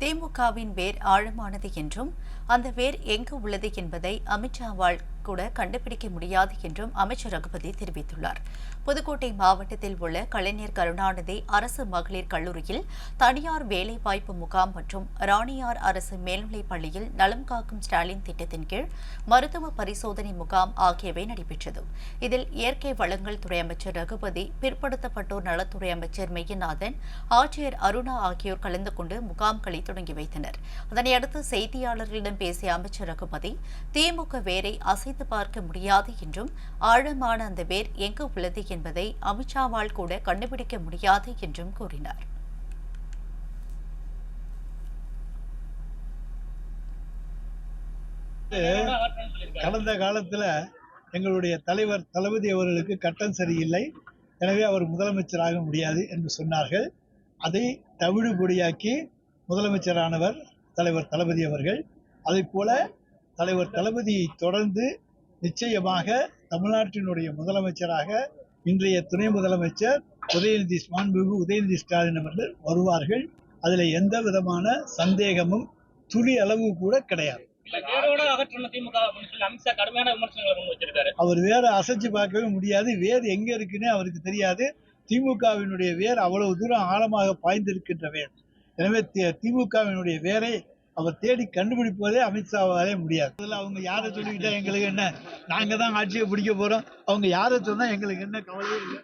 திமுகவின் வேர் ஆழமானது என்றும் அந்த வேர் எங்கு உள்ளது என்பதை அமித்ஷாவால் கூட கண்டுபிடிக்க முடியாது என்றும் அமைச்சர் ரகுபதி தெரிவித்துள்ளார். புதுக்கோட்டை மாவட்டத்தில் உள்ள கலைஞர் கருணாநிதி அரசு மகளிர் கல்லூரியில் தனியார் வேலைவாய்ப்பு முகாம் மற்றும் ராணியார் அரசு மேல்நிலைப் பள்ளியில் நலம் காக்கும் ஸ்டாலின் திட்டத்தின் கீழ் மருத்துவ பரிசோதனை முகாம் ஆகியவை நடைபெற்றது. இதில் இயற்கை வளங்கள் துறை அமைச்சர் ரகுபதி பிற்படுத்தப்பட்டோர் நலத்துறை அமைச்சர் மெய்யநாதன் ஆட்சியர் அருணா ஆகியோர் கலந்து கொண்டு முகாம்களை தொடங்கி வைத்தனர். அதனையடுத்து செய்தியாளர்களிடம் பேசிய அமைச்சர் ரகுபதி திமுக வேரை அசை அசைத்து பார்க்க முடியாது என்றும் ஆழமான அந்த வேர் எங்கு உள்ளது என்பதை அமித்ஷாவால் கூட கண்டுபிடிக்க முடியாது என்றும் கூறினார். கடந்த காலத்தில் எங்களுடைய தலைவர் தளபதி அவர்களுக்கு கட்டம் சரியில்லை. எனவே அவர் முதலமைச்சராக முடியாது என்று சொன்னார்கள். அதை தவிடுபொடியாக்கி முதலமைச்சரானவர் தலைவர் தளபதி அவர்கள். அதை போல தலைவர் தளபதியை தொடர்ந்து நிச்சயமாக தமிழ்நாட்டினுடைய முதலமைச்சராக இன்றைய துணை முதலமைச்சர் உதயநிதி மாண்புமிகு உதயநிதி ஸ்டாலின் அவர்கள் வருவார்கள். அதுல எந்த விதமான சந்தேகமும் துளி அளவு கூட கிடையாது. அவர் வேற அசைச்சு பார்க்கவே முடியாது. வேர் எங்க இருக்குன்னே அவருக்கு தெரியாது. திமுகவினுடைய வேர் அவ்வளவு தூரம் ஆழமாக பாய்ந்திருக்கின்ற வேர் எனவே திமுகவினுடைய வேரை அவர் தேடி கண்டுபிடிப்பதே அமித்ஷாவாலே முடியாது. அதில் அவங்க யாரை சொல்லிக்கிட்டா எங்களுக்கு என்ன? நாங்கள் தான் ஆட்சியை பிடிக்க போகிறோம் அவங்க யாரை சொன்னால் எங்களுக்கு என்ன கவலையே இல்லை.